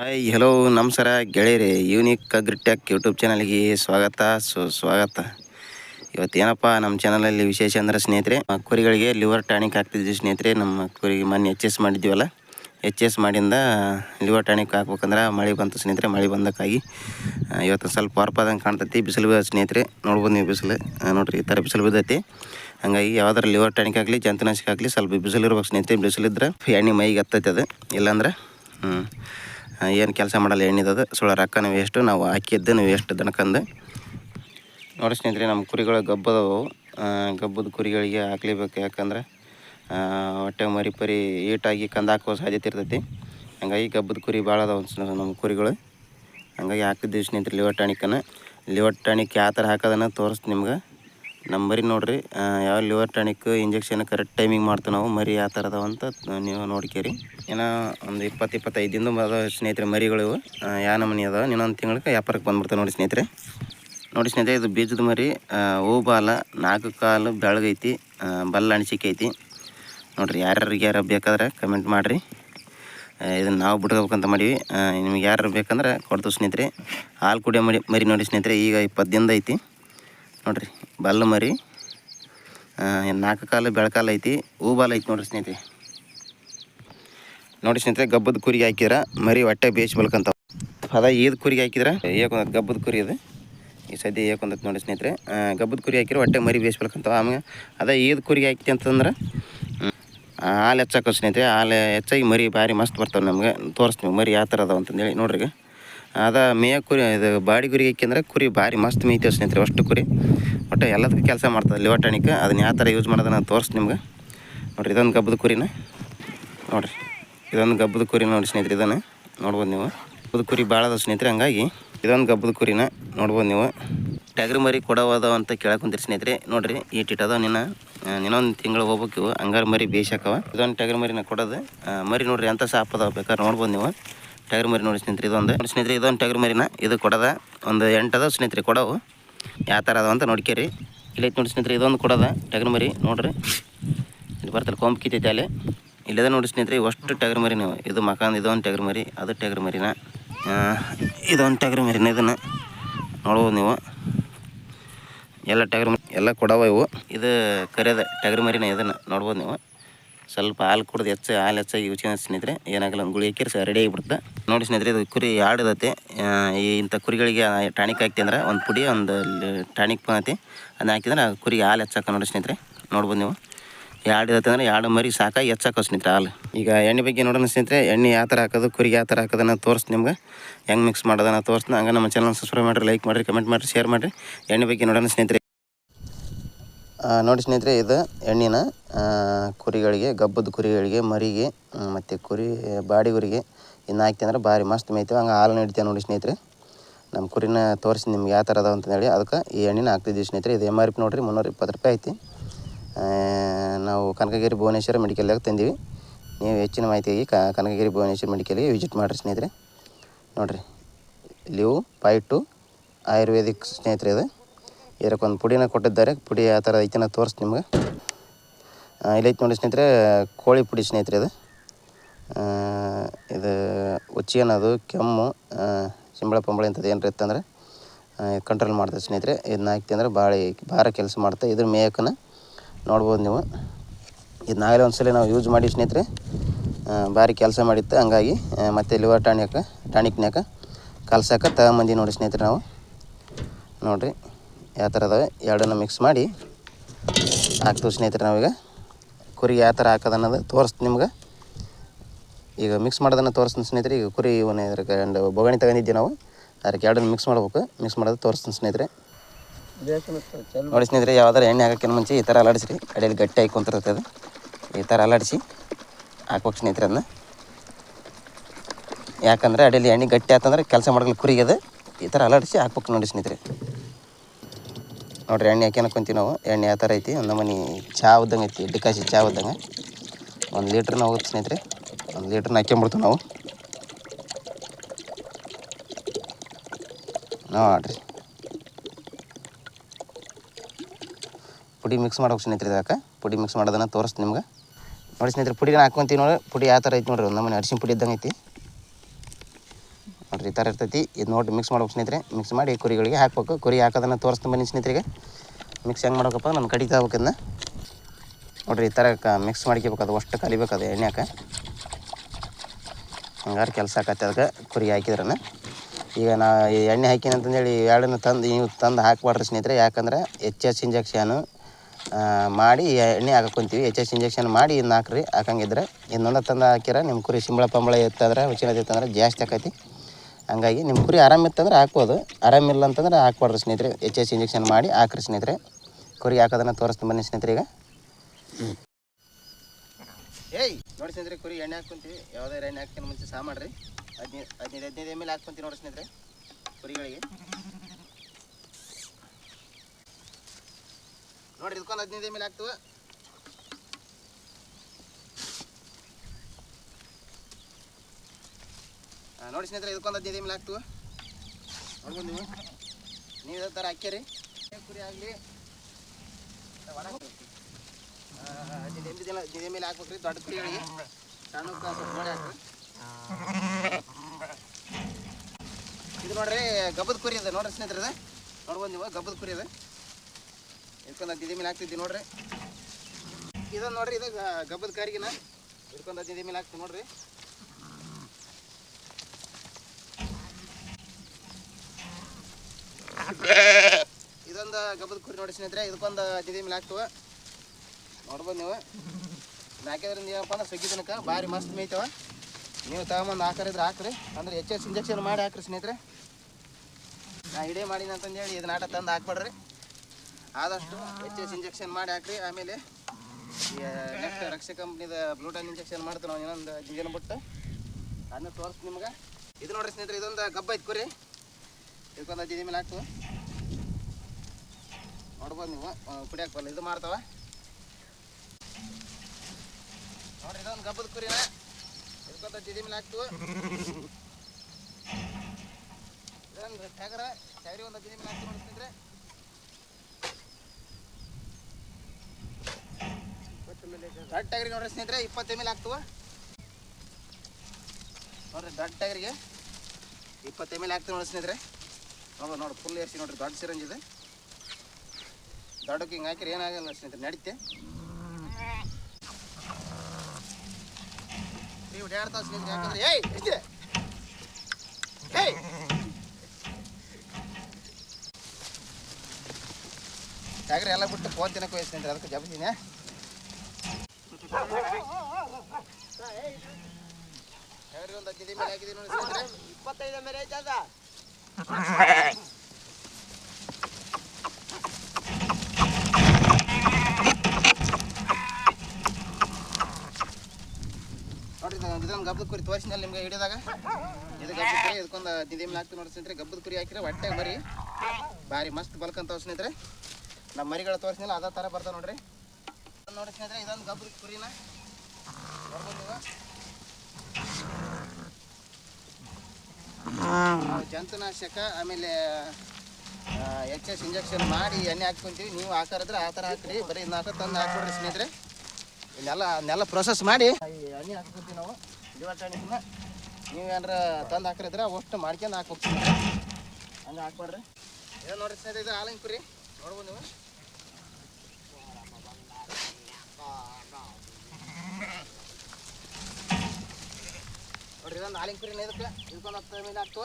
Hi hello ನಮಸ್ಕಾರ ಗೆಳೆಯರಿ unique agritech YouTube ಚಾನಲ್ಗೆ ಸ್ವಾಗತ, ಸು ಸ್ವಾಗತ. ಇವತ್ತು ಏನಪ್ಪ ನಮ್ಮ ಚಾನಲಲ್ಲಿ ವಿಶೇಷ ಅಂದರೆ ಸ್ನೇಹಿತರೆ ಕುರಿಗಳಿಗೆ ಲಿವರ್ ಟಾನಿಕ್ ಹಾಕ್ತಿದ್ವಿ ಸ್ನೇಹಿತರೆ, ನಮ್ಮ ಕುರಿಗೆ ಮೊನ್ನೆ ಎಚ್ ಎಸ್ ಮಾಡಿದ್ದೀವಲ್ಲ ಎಚ್ ಎಸ್ ಮಾಡಿಂದ ಲಿವರ್ ಟಾನಿಕ್ ಹಾಕ್ಬೇಕಂದ್ರೆ ಮಳೆ ಬಂತು ಸ್ನೇಹಿತರೆ, ಮಳೆ ಬಂದಕ್ಕಾಗಿ. ಇವತ್ತು ಸ್ವಲ್ಪ ಹೊರಪಾದಂಗೆ ಕಾಣ್ತೈತಿ, ಬಿಸಿಲು ಬೀಳೋ ಸ್ನೇಹಿತರೆ, ನೋಡ್ಬೋದು ನೀವು ಬಿಸಿಲು ನೋಡ್ರಿ ಈ ಥರ ಬಿಸಿಲು ಬಿದ್ದೈತಿ ಹಂಗಾಗಿ ಯಾವ್ದಾರು ಲಿವರ್ ಟಾನಿಕ್ ಆಗಲಿ ಜಂತುನಾಶಕ ಆಗಲಿ ಸ್ವಲ್ಪ ಬಿಸಿಲು ಇರ್ಬೇಕು ಸ್ನೇಹಿತರೆ ಬಿಸಿಲಿದ್ರೆ ಎಣ್ಣೆ ಮೈಗೆ ಹತ್ತೈತೆ ಅದು, ಇಲ್ಲಾಂದ್ರೆ ಹ್ಞೂ ಏನು ಕೆಲಸ ಮಾಡಲ್ಲ ಎಣ್ಣಿದದು ಸುಳ್ಳ ರೊಕ್ಕನೂ ವೇಸ್ಟು ನಾವು ಹಾಕಿದ್ದನ್ನು ವೇಸ್ಟ್ ದನಕಂದು. ನೋಡಿ ಸ್ನೇಹಿತರೆ, ನಮ್ಮ ಕುರಿಗಳು ಗಬ್ಬದವು. ಗಬ್ಬದ ಕುರಿಗಳಿಗೆ ಹಾಕ್ಲೇಬೇಕು, ಯಾಕಂದ್ರೆ ಹೊಟ್ಟೆ ಮರಿ ಪರಿ ಈಟಾಗಿ ಕಂದು ಹಾಕೋ ಸಾಧ್ಯತೆ ಇರ್ತೈತಿ. ಹಂಗಾಗಿ ಗಬ್ಬದ ಕುರಿ ಭಾಳ ಅದಾವ ನಮ್ಮ ಕುರಿಗಳು. ಹಂಗಾಗಿ ಹಾಕಿದ್ದೀವಿ ಸ್ನೇಹಿತರೆ, ಲಿವರ್ ಟಾನಿಕನ್ನು. ಲಿವರ್ ಟಾಣಿಕ್ ಯಾವ ಥರ ಹಾಕೋದನ್ನು ತೋರಿಸ್ತೀನಿ ನಿಮ್ಗೆ. ನಮ್ಮ ಮರಿ ನೋಡಿರಿ ಯಾವ liver tonic injection correct timing ಮಾಡ್ತೀವಿ ನಾವು, ಮರಿ ಯಾವ ಥರ ಅದಾವ ಅಂತ ನೀವು ನೋಡ್ಕೇರಿ. ಏನೋ ಒಂದು ಇಪ್ಪತ್ತು ಇಪ್ಪತ್ತೈದು ದಿನದ ಅದಾವ ಸ್ನೇಹಿತರೆ, ಮರಿಗಳು ಯಾವ ನಮೂನಿ ಅದಾವ, ಇನ್ನೊಂದು ತಿಂಗಳಿಗೆ ವ್ಯಾಪಾರಕ್ಕೆ ಬಂದ್ಬಿಡ್ತಾವೆ ನೋಡಿ ಸ್ನೇಹಿತರೆ. ನೋಡಿ ಸ್ನೇಹಿತರೆ, ಇದು ಬೀಜದ ಮರಿ ಹೂ ಬಾಲ, ನಾಲ್ಕು ಕಾಲು ಬೆಳಗೈತಿ ಬಲ್ಲ ಅಣಿಸಿಕೆ ಐತಿ. ನೋಡಿರಿ, ಯಾರ್ಯಾರಿಗೆ ಯಾರು ಬೇಕಾದ್ರೆ ಕಮೆಂಟ್ ಮಾಡಿರಿ. ಇದನ್ನು ನಾವು ಬಿಡ್ಕೋಬೇಕಂತ ಮಾಡೀವಿ. ನಿಮ್ಗೆ ಯಾರು ಬೇಕಂದ್ರೆ ಕೊಡ್ತೀವಿ ಸ್ನೇಹಿತರೆ. ಹಾಲು ಕುಡಿಯೋ ಮರಿ ಮರಿ ನೋಡಿ ಸ್ನೇಹಿತರೆ, ಈಗ ಇಪ್ಪತ್ತು ದಿನದ ಐತಿ. ನೋಡ್ರಿ, ಬಲ್ಲ ಮರಿ. ನಾಲ್ಕು ಕಾಲು ಬೆಳಕಾಲ ಐತಿ, ಹೂ ಬಾಲ ಐತಿ ನೋಡ್ರಿ ಸ್ನೇಹಿತರೆ. ನೋಡಿ ಸ್ನೇಹಿತರೆ, ಗಬ್ಬದ ಕುರಿಗೆ ಹಾಕಿದ್ರೆ ಮರಿ ಹೊಟ್ಟೆ ಬೇಯಿಸಿ ಬಲ್ಕಂತಾವ. ಅದ ಈದ್ ಕುರಿಗೆ ಹಾಕಿದ್ರೆ, ಏಕೊಂದ್ ಗಬ್ಬದ ಕುರಿ ಅದು. ಈ ಸದ್ಯ ಏಕೊಂದತ್ತು ನೋಡಿ ಸ್ನೇಹಿತರೆ. ಗಬ್ಬದ ಕುರಿ ಹಾಕಿದ್ರೆ ಹೊಟ್ಟೆ ಮರಿ ಬೇಯಿಸ್ಬೇಕಂತಾವ ಆಮೇಲೆ ಅದ ಈದ್ ಕುರಿಗೆ ಹಾಕಿ ಅಂತಂದ್ರೆ ಹಾಲು ಹೆಚ್ಚಾಕೋ ಸ್ನೇಹಿತರೆ. ಹಾಲು ಹೆಚ್ಚಾಗಿ ಮರಿ ಭಾರಿ ಮಸ್ತ್ ಬರ್ತಾವೆ ನಮಗೆ. ತೋರಿಸ್ತೀವಿ ಮರಿ ಯಾವ ಥರ ಅದಾವ ಅಂತಂದೇಳಿ ನೋಡ್ರಿ. ಅದ ಮೇಯ ಕುರಿ, ಇದು ಬಾಡಿ ಕುರಿ ಅಂದ್ರೆ ಕುರಿ ಭಾರಿ ಮಸ್ತ್ ಮೇಯ್ತೀವಿ ಸ್ನೇಹಿತರೆ, ಅಷ್ಟು ಕುರಿ. ಒಟ್ಟು ಎಲ್ಲದಕ್ಕೂ ಕೆಲಸ ಮಾಡ್ತದೆ ಲಿವಟಾನಿಕ್ ಅದನ್ನ ಯಾವ ಥರ ಯೂಸ್ ಮಾಡೋದನ್ನ ತೋರಿಸಿ ನಿಮ್ಗೆ. ನೋಡಿರಿ, ಇದೊಂದು ಗಬ್ಬದ ಕುರಿನ. ನೋಡ್ರಿ, ಇದೊಂದು ಗಬ್ಬದ ಕುರಿ ನೋಡಿ ಸ್ನೇಹಿತರೆ, ಇದನ್ನು ನೋಡ್ಬೋದು ನೀವು. ಗಬ್ಬದ ಕುರಿ ಭಾಳ ಅದಾವ ಸ್ನೇಹಿತರೆ, ಹಂಗಾಗಿ ಇದೊಂದು ಗಬ್ಬದ ಕುರಿನ ನೋಡ್ಬೋದು ನೀವು. ಟಗರು ಮರಿ ಕೊಡೋದವ ಅಂತ ಕೇಳಕ್ಕೆ ಕುಂತೀರಿ ಸ್ನೇಹಿತರೆ. ನೋಡ್ರಿ, ಈ ಅದಾವ ನಿನ್ನ. ಇನ್ನೊಂದು ತಿಂಗಳು ಹೋಗ್ಬೇಕು ಇವು. ಹಂಗಾರ ಮರಿ ಬೇಯಿಸಾಕವ ಇದೊಂದು ಟಗರು ಮರಿನ ಕೊಡೋದು. ಮರಿ ನೋಡ್ರಿ ಎಂಥ ಸಾಪದ ಬೇಕಾದ್ರೆ ನೋಡ್ಬೋದು ನೀವು. ಟಗರು ಮರಿ ನೋಡಿ ಸ್ನೇಹಿತರೆ ಇದೊಂದು ನೋಡಿ ಸ್ನೇಹಿತರೆ ಇದೊಂದು ಟೈಗರ್ ಮರಿನ? ಇದು ಕೊಡದ. ಒಂದು ಎಂಟು ಅದಾವ ಸ್ನೇಹಿತರೆ ಕೊಡವು. ಯಾವ ಥರ ಅದಾವ ಅಂತ ನೋಡ್ಕೇರಿ. ಇಲ್ಲೈತೆ ನೋಡಿ ಸ್ನೇಹಿತರೆ, ಇದೊಂದು ಕೊಡದ ಟೈಗರ್ ಮರಿ. ನೋಡ್ರಿ. ಇಲ್ಲಿ ಬರ್ತಲ್ಲ ಕೊಂಬ್ ಕಿತ್ತೈತೆ ಅಲ್ಲಿ. ಇಲ್ಲದ ನೋಡಿ ಸ್ನೇಹಿತರೆ ಅಷ್ಟು ಟಗರ್ ಮರಿ ನೀವು. ಇದು ಮಕಾನ್ ಇದೊಂದು ಟಗರ್ ಮರಿ, ಅದು ಟಗರ್ ಮರಿನ? ಇದೊಂದು ಟಗರ್ ಮರಿನ ಇದನ್ನು? ನೋಡ್ಬೋದು ನೀವು. ಎಲ್ಲ ಟಗರ್ ಎಲ್ಲ ಕೊಡವ ಇವು. ಇದು ಕರೆಯದ ಟಗರ್ ಮರಿನ ಇದನ್ನು? ನೋಡ್ಬೋದು ನೀವು. ಸ್ವಲ್ಪ ಹಾಲು ಕುಡ್ದು ಹೆಚ್ಚು, ಹಾಲು ಹೆಚ್ಚಾಗಿ ಯೋಚನೆ ಸ್ನೇಹಿತರೆ, ಏನಾಗಲ್ಲ ಒಂದು ಗುಳಿ ಹಾಕಿರಿ ರೆಡಿ ಆಗಿಬಿಡುತ್ತೆ. ನೋಡಿ ಸ್ನೇಹಿತರೆ, ಇದು ಕುರಿ ಆಡದತ್ತೆ ಈ ಇಂಥ ಕುರಿಗಳಿಗೆ ಟಾನಿಕ್ ಹಾಕ್ತಿ ಅಂದ್ರೆ ಒಂದು ಪುಡಿ, ಒಂದು ಟಾನಿಕ್ ಬಂದೈತಿ ಅದನ್ನ ಹಾಕಿದ್ರೆ ಕುರಿಗೆ ಹಾಲು ಹೆಚ್ಚಾಕ ನೋಡಿ ಸ್ನೇಹಿತರೆ, ನೋಡ್ಬೋದು ನೀವು. ಎರಡು ಅಂದ್ರೆ ಎರಡು ಮರಿ ಸಾಕಾಗಿ ಹೆಚ್ಚಾಕೋ ಸ್ನೇಹಿತರೆ ಹಾಲು. ಈಗ ಎಣ್ಣೆ ಬಗ್ಗೆ ನೋಡೋಣ ಸ್ನೇಹಿತರೆ, ಎಣ್ಣೆ ಯಾವ ಥರ ಹಾಕೋದು, ಕುರಿಗೆ ಯಾವ ಥರ ಹಾಕೋದನ್ನ ತೋರಿಸಿ ನಿಮ್ಗೆ. ಹೆಂಗೆ ಮಿಕ್ಸ್ ಮಾಡೋದನ್ನ ತೋರಿಸ್ತೀನಿ. ಹಂಗೆ ನಮ್ಮ ಚಾನಲ್ ಸಬ್ಸ್ಕ್ರೈಬ್ ಮಾಡಿರಿ ಲೈಕ್ ಮಾಡಿರಿ ಕಮೆಂಟ್ ಮಾಡಿರಿ ಶೇರ್ ಮಾಡಿರಿ. ಎಣ್ಣೆ ಬಗ್ಗೆ ನೋಡೋಣ ಸ್ನೇಹಿತರೆ. ನೋಡಿ ಸ್ನೇಹಿತರೆ, ಇದು ಎಣ್ಣಿನ ಕುರಿಗಳಿಗೆ, ಗಬ್ಬದ ಕುರಿಗಳಿಗೆ, ಮರಿಗೆ ಮತ್ತು ಕುರಿ ಬಾಡಿಗುರಿಗೆ ಇನ್ನು ಹಾಕ್ತಿ ಅಂದ್ರೆ ಭಾರಿ ಮಸ್ತ್ ಮೇಯ್ತೇವೆ. ಹಂಗೆ ಹಾಲು ನೀಡ್ತೇವೆ ನೋಡಿ ಸ್ನೇಹಿತರೆ. ನಮ್ಮ ಕುರಿನ ತೋರಿಸಿ ನಿಮ್ಗೆ ಯಾವ ಥರ ಅದಾವ ಅಂತ ಹೇಳಿ ಅದಕ್ಕೆ ಈ ಎಣ್ಣೆನ ಹಾಕ್ತಿದ್ದೀವಿ ಸ್ನೇಹಿತರೆ. ಇದು ಎಂ ಆರ್ ಪಿ ನೋಡಿರಿ ಮುನ್ನೂರ ಇಪ್ಪತ್ತು ರೂಪಾಯಿ ಐತಿ. ನಾವು ಕನಕಗಿರಿ ಭುವನೇಶ್ವರ ಮೆಡಿಕಲ್ದಾಗ ತಂದೀವಿ. ನೀವು ಹೆಚ್ಚಿನ ಮಾಹಿತಿಗೆ ಕ, ಕನಕಗಿರಿ ಭುವನೇಶ್ವರ ಮೆಡಿಕಲ್ಗೆ ವಿಸಿಟ್ ಮಾಡಿರಿ ಸ್ನೇಹಿತರೆ. ನೋಡಿರಿ ಲಿವ್ ಫೈ ಟು ಆಯುರ್ವೇದಿಕ್ ಸ್ನೇಹಿತರೆ ಇದು. ಇದಕ್ಕೊಂದು ಪುಡಿನ ಕೊಟ್ಟಿದ್ದಾರೆ. ಪುಡಿ ಆ ಥರ ಐತೆ ನಾ ತೋರಿಸ್ತೀನಿ ನಿಮ್ಗೆ. ಇಲ್ಲೈತೆ ನೋಡಿ ಸ್ನೇಹಿತರೆ, ಕೋಳಿ ಪುಡಿ ಸ್ನೇಹಿತರೆ ಇದು. ಇದು ಉಚ್ಚಿ ಅನ್ನೋದು ಕೆಮ್ಮು ಸಿಂಬಳ ಪಂಬಳ ಇಂಥದ್ದು ಏನಾರ ಇತ್ತಂದ್ರೆ ಕಂಟ್ರೋಲ್ ಮಾಡ್ತದೆ ಸ್ನೇಹಿತರೆ. ಇದನ್ನ ಹಾಕ್ತಿ ಅಂದ್ರೆ ಭಾಳ ಭಾರ ಕೆಲಸ ಮಾಡುತ್ತೆ ಇದ್ರ ಮೇಯಕ್ಕನ ನೋಡ್ಬೋದು ನೀವು. ಇದು ಆಗಲೇ ಒಂದ್ಸಲ ನಾವು ಯೂಸ್ ಮಾಡಿ ಸ್ನೇಹಿತರೆ. ಭಾರಿ ಕೆಲಸ ಮಾಡಿತ್ತು. ಹಂಗಾಗಿ ಮತ್ತು ಮತ್ತೆ ಲಿವರ್ ಟಾಣಿಕ ಟಾಣಿಕ್ನ್ಯಾಕ ಕಲ್ಸಾಕ ತಗೊಂಬಂದಿ ನೋಡಿ ಸ್ನೇಹಿತರೆ ನಾವು. ನೋಡಿರಿ. ಯಾವ ಥರ ಅದಾವೆ ಎರಡನ್ನ ಮಿಕ್ಸ್ ಮಾಡಿ ಹಾಕ್ತೀವಿ ಸ್ನೇಹಿತರೆ ನಾವೀಗ. ಕುರಿಗೆ ಯಾವ ಥರ ಹಾಕೋದು ಅನ್ನೋದು ತೋರಿಸ್ತೀನಿ ನಿಮ್ಗೆ. ಈಗ ಮಿಕ್ಸ್ ಮಾಡೋದನ್ನು ತೋರಿಸ್ತೀನಿ ಸ್ನೇಹಿತರೆ. ಈಗ ಕುರಿ ಇವನ್ನ ಇದ್ರಾಗ ಒಂದು ಬೊಗಣಿ ತಗೊಂಡಿದ್ದೀವಿ ನಾವು. ಅದಕ್ಕೆ ಎರಡನ್ನು ಮಿಕ್ಸ್ ಮಾಡ್ಬೇಕು. ಮಿಕ್ಸ್ ಮಾಡೋದು ತೋರಿಸ್ತೀನಿ ಸ್ನೇಹಿತರೆ. ನೋಡಿ ಸ್ನೇಹಿತರೆ, ಯಾವ್ದಾರು ಎಣ್ಣೆ ಹಾಕೋಕ್ಕಿಂತ ಮುಂಚೆ ಈ ಥರ ಅಲಾಡಿಸ್ರಿ ಅಡಿಯಲ್ಲಿ ಗಟ್ಟಿ ಹಾಕಿ ಕುಂತಿರ್ತದೆ ಈ ಥರ ಅಲಾಡಿಸಿ ಹಾಕ್ಬೇಕು ಸ್ನೇಹಿತರೆ ಅದನ್ನ. ಯಾಕಂದ್ರೆ ಅಡಿಯಲ್ಲಿ ಎಣ್ಣೆ ಗಟ್ಟಿ ಆತಂದ್ರೆ ಕೆಲಸ ಮಾಡೋಕ್ಕೆ ಕುರಿಗೆ ಅದು. ಈ ಥರ ಅಲಾಡಿಸಿ ಹಾಕ್ಬೇಕು ನೋಡಿ ಸ್ನೇಹಿತರೆ. ನೋಡ್ರಿ ಎಣ್ಣೆ ಹಾಕ್ಯನಕ್ಕೆ ಕುಂತೀವಿ ನಾವು. ಎಣ್ಣೆ ಯಾವ ಥರ ಐತಿ. ಒಂದು ಮನೆ ಚಹಾ ಉದ್ದಂಗೆ ಐತಿ. ಡಿಕಾಸಿ ಚಹಾ ಉದ್ದಂಗೆ. ಒಂದು ಲೀಟ್ರ್ನ ಹೋಗುತ್ತೆ ಸ್ನೇಹಿತರೆ, ಒಂದು ಲೀಟ್ರ್ನ ಹಾಕ್ಕೊಂಬಿಡ್ತೀವಿ ನಾವು. ನೋಡ್ರಿ. ಪುಡಿ ಮಿಕ್ಸ್ ಮಾಡೋಕೆ ಸ್ನೇಹಿತರೆ ಇದಕ್ಕೆ. ಪುಡಿ ಮಿಕ್ಸ್ ಮಾಡೋದನ್ನು ತೋರಿಸ್ತೀನಿ ನಿಮ್ಗೆ. ನೋಡಿ ಸ್ನೇಹಿತರೆ, ಪುಡಿನ ಹಾಕ್ಕೊಂತೀವಿ ನೋಡಿ ಪುಡಿ ಯಾವ ಥರ ಐತಿ ನೋಡಿರಿ. ಒಂದು ನಮ್ಮನೆ ಅರಿಶಿನ ಪುಡಿ ಇದ್ದಂಗೆ ಐತಿ. ನೋಡ್ರಿ ಈ ಥರ ಇರ್ತೈತಿ. ಇದು ನೋಡಿ ಮಿಕ್ಸ್ ಮಾಡ್ಬೇಕು ಸ್ನೇಹಿತರೆ. ಮಿಕ್ಸ್ ಮಾಡಿ ಕುರಿಗಳಿಗೆ ಹಾಕ್ಬೇಕು. ಕುರಿ ಹಾಕೋದನ್ನು ತೋರಿಸ್ತೀನಿ ಬನ್ನಿ ಸ್ನೇಹಿತರಿಗೆ. ಮಿಕ್ಸ್ ಹೆಂಗೆ ಮಾಡ್ಬೇಕಪ್ಪ ನಾನು ಕಡಿತಾ ಹೋಗ್ಬೇಕನ್ನ ನೋಡ್ರಿ ಈ ಥರ ಮಿಕ್ಸ್ ಮಾಡ್ಕೋಬೇಕು ಅದು, ಅಷ್ಟು ಕಲಿಬೇಕು ಅದು ಎಣ್ಣೆ ಹಂಗಾರೆ ಕೆಲಸ ಆಕತ್ತೆ ಅದಕ್ಕೆ ಕುರಿ ಹಾಕಿದ್ರನ. ಈಗ ನಾ ಎಣ್ಣೆ ಹಾಕಿನ ಅಂತಂದೇಳಿ ಎರಡನ್ನು ತಂದು ನೀವು ತಂದು ಹಾಕ್ಬಾರ್ರಿ ಸ್ನೇಹಿತರೆ. ಯಾಕಂದ್ರೆ ಎಚ್ ಎಸ್ ಇಂಜೆಕ್ಷನು ಮಾಡಿ ಎಣ್ಣೆ ಹಾಕೊಂತೀವಿ ಎಚ್ ಎಸ್ ಇಂಜೆಕ್ಷನ್ ಮಾಡಿ ಇನ್ನು ಹಾಕ್ರಿ. ಹಾಕಂಗಿದ್ರೆ ಇನ್ನೊಂದು ತಂದು ಹಾಕಿರ ನಿಮ್ಮ ಕುರಿ ಸಿಂಬಳ ಪಂಬಳ ಎತ್ತಂದ್ರೆ ಜಾಸ್ತಿ ಆಕೈತಿ. ಹಂಗಾಗಿ ನಿಮ್ಮ ಕುರಿ ಆರಾಮಿತ್ತಂದ್ರೆ ಹಾಕ್ಬೋದು. ಆರಾಮಿಲ್ಲ ಅಂತಂದ್ರೆ ಹಾಕ್ಬಾರ್ದು ಸ್ನೇಹಿತರೆ. ಎಚ್ ಎಸ್ ಇಂಜೆಕ್ಷನ್ ಮಾಡಿ ಹಾಕ್ರಿ ಸ್ನೇಹಿತರೆ. ಕುರಿ ಹಾಕೋದನ್ನು ತೋರಿಸ್ತೀನಿ ಬನ್ನಿ ಸ್ನೇಹಿತರೆ ಈಗ. ಏಯ್, ನೋಡಿ ಸ್ನೇಹಿತರೆ, ಕುರಿ ಎಣ್ಣೆ ಹಾಕ್ಕೊಂತೀವಿ. ಯಾವುದೇ ಎಣ್ಣೆ ಹಾಕ್ತೀನಿ ಮುಂಚೆ ಸಹ ಮಾಡಿರಿ. ಹದಿನೈದು ಹದಿನೈದು ಹದಿನೈದು ಎಂ ಹಾಕ್ಕೊಂತೀವಿ ನೋಡಿ ಸ್ನೇಹಿತರೆ, ಕುರಿಗಳಿಗೆ. ನೋಡಿ ಇದಕ್ಕೊಂದು ಹದಿನೈದು ಎಂ ಎಲ್ ಹಾಕ್ತವೆ. ನೋಡಿ ಸ್ನೇಹಿತರೆ ಇದಕ್ಕೊಂದು ಹದಿನೈದು ಮೇಲೆ ಹಾಕ್ತು ನೋಡ್ಬೋದು ನೀವು. ನೀವು ಇದೇ ಥರ ಹಾಕ್ಯರಿ. ಕುರಿ ಆಗಲಿ. ಹದಿನೈದು ದಿನ ಮೇಲೆ ಹಾಕ್ಬೇಕ್ರಿ, ದೊಡ್ಡ ಕುರಿಗಳಿಗೆ ಸಣ್ಣ ಇದು ನೋಡ್ರಿ, ಗಬ್ಬದ ಕುರಿ ಅದ ನೋಡ್ರಿ ಸ್ನೇಹಿತರೆ ನೋಡ್ಬೋದು ನೀವು, ಗಬ್ಬದ ಕುರಿ ಇದೆ. ಇದಕ್ಕೊಂದು ಹದಿನೈದು ಮೇಲೆ ಹಾಕ್ತಿದ್ವಿ ನೋಡ್ರಿ. ಇದನ್ನು ನೋಡ್ರಿ, ಇದು ಗಬ್ಬದ ಕಾರಿಗಿನ. ಇದಕ್ಕೊಂದು ಹದಿನೈದು ಮೇಲೆ ಹಾಕ್ತೀವಿ ನೋಡ್ರಿ. ಇದೊಂದು ಗಬ್ಬದ ಕುರಿ ನೋಡಿ ಸ್ನೇಹಿತರೆ, ಇದಕ್ಕೊಂದು ಹದಿನೈದು ಮೇಲೆ ಹಾಕ್ತವೆ. ನೋಡ್ಬೋದು ನೀವು. ಹಾಕಿದ್ರಿಂದ ಏನಪ್ಪ ಅಂದ್ರೆ ಸುಗ್ಗಿ ತನಕ ಭಾರಿ ಮಸ್ತ್ ಮೇಯ್ತವ. ನೀವು ತಗೊಂಬಂದು ಹಾಕರಿದ್ರೆ ಹಾಕ್ರಿ. ಅಂದ್ರೆ ಎಚ್ ಎಸ್ ಇಂಜೆಕ್ಷನ್ ಮಾಡಿ ಹಾಕ್ರಿ ಸ್ನೇಹಿತರೆ. ನಾ ಇಡೇ ಮಾಡೀನಿ ಅಂತಂದೇಳಿ ಇದನ್ನ ಆಟ ತಂದು ಹಾಕ್ಬೇಡ್ರಿ. ಆದಷ್ಟು ಎಚ್ ಎಸ್ ಇಂಜೆಕ್ಷನ್ ಮಾಡಿ ಹಾಕ್ರಿ. ಆಮೇಲೆ ನೆಕ್ಸ್ಟ್ ರಕ್ಷಾ ಕಂಪ್ನಿದ ಬ್ಲೂಟನ್ ಇಂಜೆಕ್ಷನ್ ಮಾಡ್ತೀವಿ ನಾವು ಇನ್ನೊಂದು ದಿನ ಬಿಟ್ಟು. ಅದನ್ನ ತೋರಿಸ್ ನಿಮ್ಗೆ. ಇದು ನೋಡ್ರಿ ಸ್ನೇಹಿತರೆ, ಇದೊಂದು ಗಬ್ಬ ಐತೆ ಕುರಿ. ಇದಕ್ಕೊಂದು ಹದಿನೈದು ಮೇಲೆ ಹಾಕ್ತು ನೋಡ್ಬೋದು ನೀವು. ಕುಡಿಯಕ್ಕೆ ಬರಲ್ಲ ಇದು ಮಾಡ್ತಾವ ನೋಡ್ರಿ, ಇದೊಂದು ಗಬ್ಬದ ಕುರಿನ ಇದ್ಕೊತ ಜಿಡಿ ಮೇಲೆ ಹಾಕ್ತು ಇದೊಂದು ಟಗರ, ಟಗರಿ ಒಂದು ಜಿಡಿ ಮೇಲೆ ಹಾಕಿ ನೋಡಿ ಸ್ನೇಹಿತರೆ ದೊಡ್ಡ ಟಗರಿ ನೋಡ್ರಿ ಸ್ನೇಹಿತರೆ, ಇಪ್ಪತ್ತು ಎಂ ಎಲ್ ಆಗ್ತವ ನೋಡ್ರಿ, ದೊಡ್ಡ ಟಗರಿಗೆ ಇಪ್ಪತ್ತು ಎಂ ಎಲ್ ಆಗ್ತವೆ ನೋಡಿ ಸ್ನೇಹಿತರೆ. ನೋಡ್ರಿ ನೋಡಿ ಫುಲ್ ಏರ್ಸಿ ನೋಡ್ರಿ, ದೊಡ್ಡ ಸಿರಂಜ್ ಇದೆ. ದೊಡ್ಡಕ್ಕೆ ಹಿಂಗೆ ಹಾಕಿರಿ ಏನಾಗಲ್ಲ ಸ್ನೇಹಿತರೆ ನಡೀತೆ. ನೀವು ಓಡಾಡ್ತಾವ ಸ್ನೇಹಿತರೆ ಯಾಕಂದ್ರೆ ಏಯ್ ಇಷ್ಟೇ ಏಯ್! ಟಗರಿ ಎಲ್ಲ ಬಿಟ್ಟು ಫೋನ್ ತಿನ್ನಕ್ಕೆ ಹೋಗಿ ಸ್ನೇಹಿತರೆ ಅದಕ್ಕೆ ಜಬದಿನ ಟಗರಿ ಒಂದು ಹದಿನೈದು ಮೇಲೆ ಹಾಕಿದೀನಿ ನೋಡಿ ಸ್ನೇಹಿತರೆ. ಇಪ್ಪತ್ತೈದು ಮೇಲೆ ಐತೆ ಅದ ನೋಡ್ರಿ ಇದು- ಇದೊಂದು ಗಬ್ಬದ ಕುರಿ ತೋರಿಸಿನಲ್ಲಿ ನಿಮ್ಗೆ ಹಿಡಿದಾಗ? ಇದು ಗಬ್ಬದ ಕುರಿ, ಇದಕ್ಕೊಂದು ಹದಿನೈದು ಎಂ ಹಾಕ್ತೀವಿ ನೋಡಿ ಸ್ನೇಹಿತರೆ, ಗಬ್ಬದ ಕುರಿ ಹಾಕಿದ್ರೆ ಹೊಟ್ಟೆ ಮರಿ ಭಾರಿ ಮಸ್ತ್ ಬಲ್ಕಂತ ಸ್ನೇಹಿತರೆ. ನಮ್ಮ ಮರಿಗಳ ತೋರಿಸಿನಲ್ಲಿ ಅದೇ ಥರ ಬರ್ತಾವೆ ನೋಡ್ರಿ. ನೋಡಿ ಸ್ನೇಹಿತರೆ, ಇದೊಂದು ಗಬ್ಬದ ಕುರಿನ ಜಂತುನಾಶಕ, ಆಮೇಲೆ ಎಚ್ ಎಸ್ ಇಂಜೆಕ್ಷನ್ ಮಾಡಿ ಎಣ್ಣೆ ಹಾಕ್ಕೊಂತೀವಿ. ನೀವು ಹಾಕಾರಿದ್ರೆ ಆ ಥರ ಹಾಕ್ರಿ. ಬರೀ ಹಾಕೋ ತಂದು ಹಾಕ್ಬಿಡ್ರಿ ಸ್ನೇಹಿತರೆ. ಇಲ್ಲೆಲ್ಲ ಅದನ್ನೆಲ್ಲ ಪ್ರೊಸೆಸ್ ಮಾಡಿ ಎಣ್ಣೆ ಹಾಕ್ಕೊತೀವಿ ನಾವು. ಟಾನಿಕ್ನ ನೀವು ಏನಾರ ತಂದು ಹಾಕ್ರಿದ್ರೆ ಅಷ್ಟು ಮಾಡ್ಕೊಂಡು ಹಾಕ್ಬೇಕು ಹಂಗೆ ಹಾಕ್ಬೇಡ್ರಿ ಏನು ನೋಡಿ ಸರ್ ಇದು ಹಾಲಿನ ಕುರಿ ನೋಡ್ಬೋದು ನೀವು? ನೋಡ್ರಿ, ಇದೊಂದು ಹಾಲಿನ ಕುರಿ ಇದಕ್ಕೆ. ಇದಕ್ಕೊಂದು ಹತ್ತು ಮೇಲೆ ಹಾಕ್ತು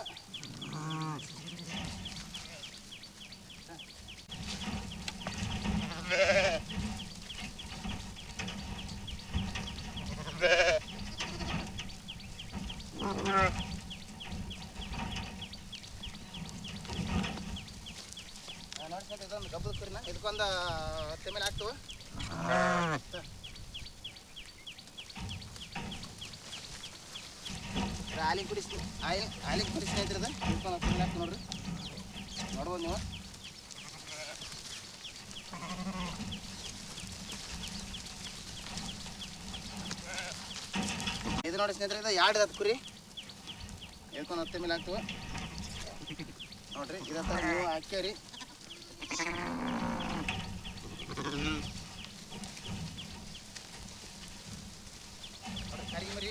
ನೋಡ್ಕೊಂಡು ಇದೊಂದು ಗಬ್ಬದ ಕುರಿನ ಇದಕ್ಕೊಂದು ಹತ್ತು ಮೇಲೆ ಹಾಕ್ತು ಆಲಿಗೆ ಕುಡಿ ಆಯಿಲ್ ಹಾಲಿನ ಕುಡಿ ಸ್ನೇಹಿತರದ ಇದಕ್ಕೊಂದು ಹತ್ತು ಮೇಲೆ ಹಾಕ್ತು ನೋಡ್ರಿ. ನೋಡ್ಬೋದು ನೀವು. ಇದು ನೋಡಿ ಸ್ನೇಹಿತರೆ ಎರಡು ಹತ್ತು ಕುರಿ. ಹೇಳ್ಕೊಂಡು ಹತ್ತೆ ಮೇಲೆ ಹಾಕ್ತು ನೋಡ್ರಿ ಇದ ನೀವು ಹಾಕ್ಯಾರಿ. ಮರಿ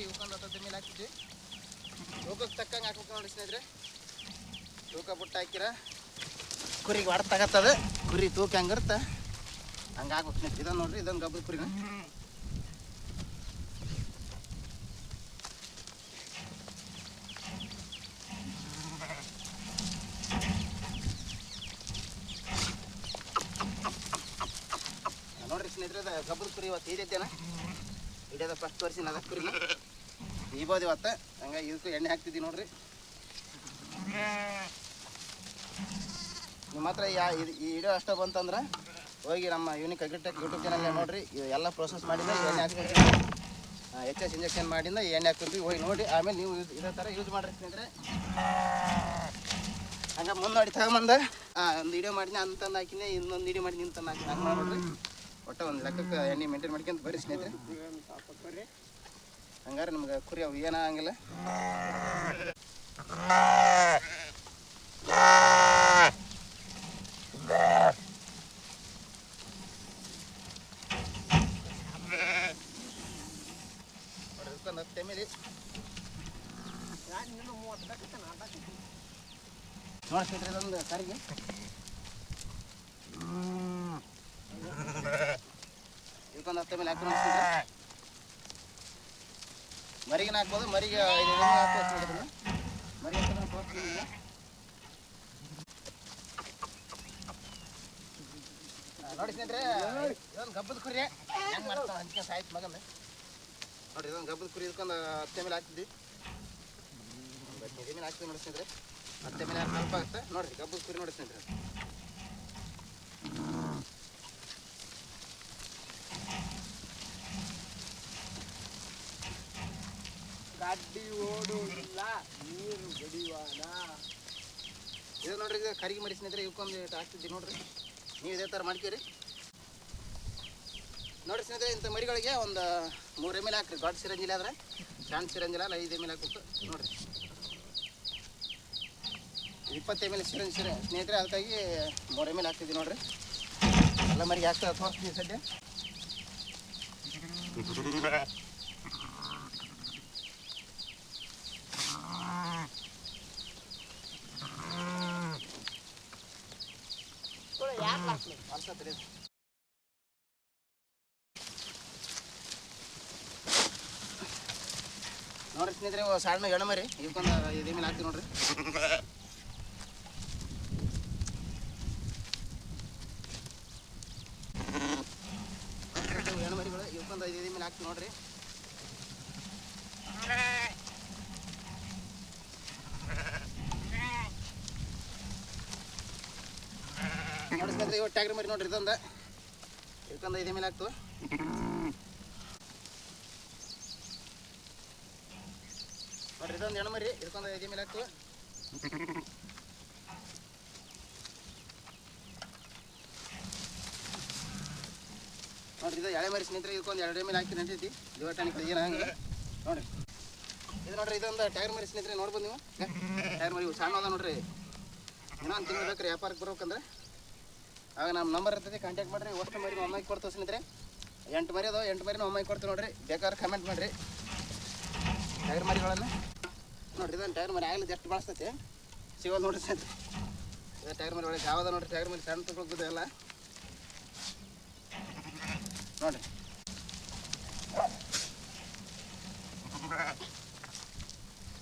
ತಕ್ಕಂಗೆ ಹಾಕ್ಬೇಕು ತೂಕ ಬುಟ್ಟ ಕುರಿಗೆ ಹೊಡೆದು ಕುರಿ ತೂಕ ಹೆಂಗಿರುತ್ತೆ ಹಂಗೆ ಇದನ್ನ ಇದನ್ನು ನೋಡ್ರಿ, ಇದೊಂದು ಗಬ್ಬದ ಕುರಿನ. ನೋಡ್ರಿ ಗೊಬ್ಬರ ಕುರಿ ಇವತ್ತು ಈಡೈತೇನ ಹಿಡಿಯೋದ ಫಸ್ಟ್ ವರ್ಷ ಅದ ಕುರಿ ಈಬೋದು ಇವತ್ತು. ಹಂಗಾಗಿ ಇದಕ್ಕೂ ಎಣ್ಣೆ ಹಾಕ್ತಿದ್ದೀವಿ ನೋಡ್ರಿ. ನಿಮ್ಮ ಹತ್ರ ಯಾ ಇದು ಈ ವಿಡಿಯೋ ಅಷ್ಟೇ ಬಂತಂದ್ರೆ, ಹೋಗಿ ನಮ್ಮ ಯೂನಿಕ್ ಅಗ್ರಿಟೆಕ್ ಯೂಟ್ಯೂಬ್ ಚಾನಲ್ ನೋಡ್ರಿ. ಎಲ್ಲ ಪ್ರೊಸೆಸ್ ಮಾಡಿದ್ರೆ ಈ ಎಣ್ಣೆ ಎಚ್ ಎಸ್ ಇಂಜೆಕ್ಷನ್ ಮಾಡಿಂದ ಎಣ್ಣೆ ಹಾಕ್ತಿರ್ತೀವಿ ಹೋಗಿ ನೋಡಿ. ಆಮೇಲೆ ನೀವು ಇದ್- ಥರ ಯೂಸ್ ಮಾಡ್ರಿ ಸ್ನೇಹಿತರೆ. ಹಂಗೆ ಮುಂದೆ ನೋಡಿ ತಗೊಂಬಂದ ಒಂದು ವಿಡಿಯೋ ಮಾಡಿನಿ ಅಂತಂದು ಹಾಕಿನಿ ಇನ್ನೊಂದು ವಿಡಿಯೋ ಮಾಡಿ ನಿಂತಂದು ಹಾಕಿ ಹಂಗೆ ಮಾಡ್ಬಿಡ್ರಿ. ಒಟ್ಟು ಒಂದು ಲೆಕ್ಕಕ್ಕೆ ಎಣ್ಣೆ ಮೇಂಟೈನ್ ಮಾಡ್ಕೊಂತ ಬರ್ರಿ ಸ್ನೇಹಿತರೆ. ಹಂಗಾರೆ ನಮ್ಗೆ ಕುರಿ ಅವು ಏನಾಗಂಗಿಲ್ಲ ನೋಡಿ ಸ್ನೇಹಿತರೆ ಕರಿಗೆ. ಇದಕ್ಕೊಂದು ಮೇಲೆ ಹಾಕಿ ಮರಿಗಿನ ಹಾಕ್ಬೋದು, ಮರಿಗೆ ಮರಿ ನೋಡಿ ಸ್ನೇಹಿತರೆ, ಇದೊಂದು ಗಬ್ಬದ ಕುರಿ. ಹೆಂಗೆ ಮಾಡ್ತಾವ ಅಂತ ಸಾಯ್ತು ಮಗಂದ. ನೋಡ್ರಿ, ಇದೊಂದು ಗಬ್ಬದ ಕುರಿ ಇದಕ್ಕೊಂದು ಹತ್ತೆ ಮೇಲೆ ಹಾಕ್ತಿದ್ವಿ ಮೇಲೆ ಹಾಕ್ತೀವಿ ನೋಡಿ ಸ್ನೇಹಿತರೆ. ಹತ್ತೆ ಮೇಲೆ ಹಾಕಿ ಆಗುತ್ತೆ ನೋಡ್ರಿ, ಗಬ್ಬದ ಕುರಿ ನೋಡಿ ಸ್ನೇಹಿತರೆ. ಗಾಡಿ ಓಡುವುದಿಲ್ಲ. ನೀರು ಗಡಿವಾನ ಇದು ನೋಡ್ರಿ, ಇದು ಕರಿಗೆ ಮರಿ ಸ್ನೇಹಿತರೆ ಇವಕ್ಕೊಂದು ಹಾಕ್ತಿದ್ವಿ ನೋಡ್ರಿ. ನೀವು ಇದೇ ಥರ ಮಾಡ್ಕೀರಿ. ನೋಡಿ ಸ್ನೇಹಿತರೆ, ಇಂಥ ಮರಿಗಳಿಗೆ ಒಂದು ಮೂರು ಎಂ ಎಲ್ ಹಾಕ್ರಿ. ದೊಡ್ಡ ಸಿರಂಜಿಲ್ಲ ಆದ್ರೆ, ಸಣ್ಣ ಸಿರಂಜಿಲ್ಲ ಅಲ್ಲ ಐದು ಎಂ ಎಲ್ ಹಾಕ್ಬಿಟ್ಟು ನೋಡ್ರಿ. ಇಪ್ಪತ್ತು ಎಂ ಎಲ್ ಸಿರಂಜ್ ಸಿರ. ಸ್ನೇಹಿತರೆ, ಅದಕ್ಕಾಗಿ ಮೂರು ಎಂ ಎಲ್ ಹಾಕ್ತಿದ್ವಿ ನೋಡ್ರಿ. ಎಲ್ಲ ಮರಿಗೆ ಹಾಕ್ತಾ ತೋರಿಸ್ತೀವಿ ಸದ್ಯ. ನೋಡ್ರಿ ಸ್ನೇಹಿತರೆ ಸಣ್ಣ ಗಣ ಮರಿ. ಇವಕ್ಕೊಂದು ಇದೇ ಮೇಲೆ ಹಾಕ್ತೀವಿ ನೋಡ್ರಿ. ಹೆಣ್ಣು ಮರಿಗಳು ಇವಕ್ಕೊಂದು ಇದೇ ಮೇಲೆ ಹಾಕ್ತೀವಿ ನೋಡ್ರಿ. ಟ್ಯಾಗ್ರಿ ಮರಿ ನೋಡ್ರಿ ಇದೊಂದು. ಇದಕ್ಕೊಂದು ಐದು ಮೇಲೆ ಹಾಕ್ತು ನೋಡ್ರಿ ಇದೊಂದು ಹೆಣ್ಣು ಮರಿ, ಇದಕ್ಕೊಂದು ಐದು ಮೇಲೆ ಹಾಕ್ತು ನೋಡ್ರಿ ಇದು ಎಳೆ ಮರಿ ಸ್ನೇಹಿತರೆ, ಇದಕ್ಕೊಂದು ಎರಡು ಮೇಲೆ ಹಾಕಿ ನಡೀತಿ ದಿವಟಾನಿಕ್ ಏನು ಹಂಗೆ ನೋಡ್ರಿ. ಇದು ನೋಡ್ರಿ ಇದೊಂದು ಟೈರ್ ಮರಿ ಸ್ನೇಹಿತರೆ, ನೋಡ್ಬೋದು ನೀವು? ಟೈರ್ ಮರಿ ಸಣ್ಣ ಅದ ನೋಡ್ರಿ. ಏನೋ ಒಂದು ತಿಂಗಳು ಬೇಕ್ರಿ ವ್ಯಾಪಾರಕ್ಕೆ ಬರ್ಬೇಕಂದ್ರೆ. ಆಗ ನಮ್ಮ ನಂಬರ್ ಇರ್ತೈತಿ ಕಾಂಟ್ಯಾಕ್ಟ್ ಮಾಡಿರಿ. ಅಷ್ಟು ಮರಿ ಒಮ್ಮಾಗಿ ಕೊಡ್ತೀವಿ ಸ್ನೇಹಿತರೆ. ಎಂಟು ಮರಿ ಅದಾವ, ಎಂಟು ಮರಿ ನಮ್ಮ ಒಮ್ಮೆ ಕೊಡ್ತೀವಿ ನೋಡ್ರಿ. ಬೇಕಾದ್ರೆ ಕಮೆಂಟ್ ಮಾಡಿರಿ. ಟೈರ್ ಮರಿಗಳನ್ನು. ನೋಡ್ರಿ ಇದನ್ನು ಟೈರ್ ಮರಿ ಆಗಲಿ ಎಷ್ಟು ಬಳಸ್ತೈತಿ. ಸಿಗೋದು ನೋಡಿರಿ ಸ್ನೇಹಿತರೆ. ಇದು ಟೈರ್ ಮರಿ ಒಳಗೆ ಯಾವ್ದು ನೋಡಿರಿ ಟೈರ್ ಮರಿ ಸಣ್ಣ ತಗೊಳ್ತದೆ ಎಲ್ಲ. ನೋಡಿರಿ.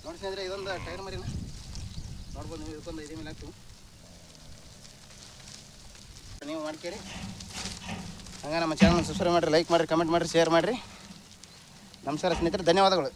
ನೋಡಿ ಸ್ನೇಹಿತರೆ, ಇದೊಂದು ಟೈರ್ ಮರಿನ. ನೋಡ್ಬೋದು ನೀವು, ಇದಕ್ಕೊಂದು ಐದು ಮೇಲೆ ಹಾಕ್ತೀವಿ ನೀವು ಮಾಡ್ಕೇರಿ ಹಂಗೆ ನಮ್ಮ ಚಾನಲ್ ಸಬ್ಸ್ಕ್ರೈಬ್ ಮಾಡಿರಿ ಲೈಕ್ ಮಾಡಿರಿ ಕಮೆಂಟ್ ಮಾಡಿರಿ ಶೇರ್ ಮಾಡಿರಿ. ನಮಸ್ಕಾರ ಸ್ನೇಹಿತರೆ, ಧನ್ಯವಾದಗಳು.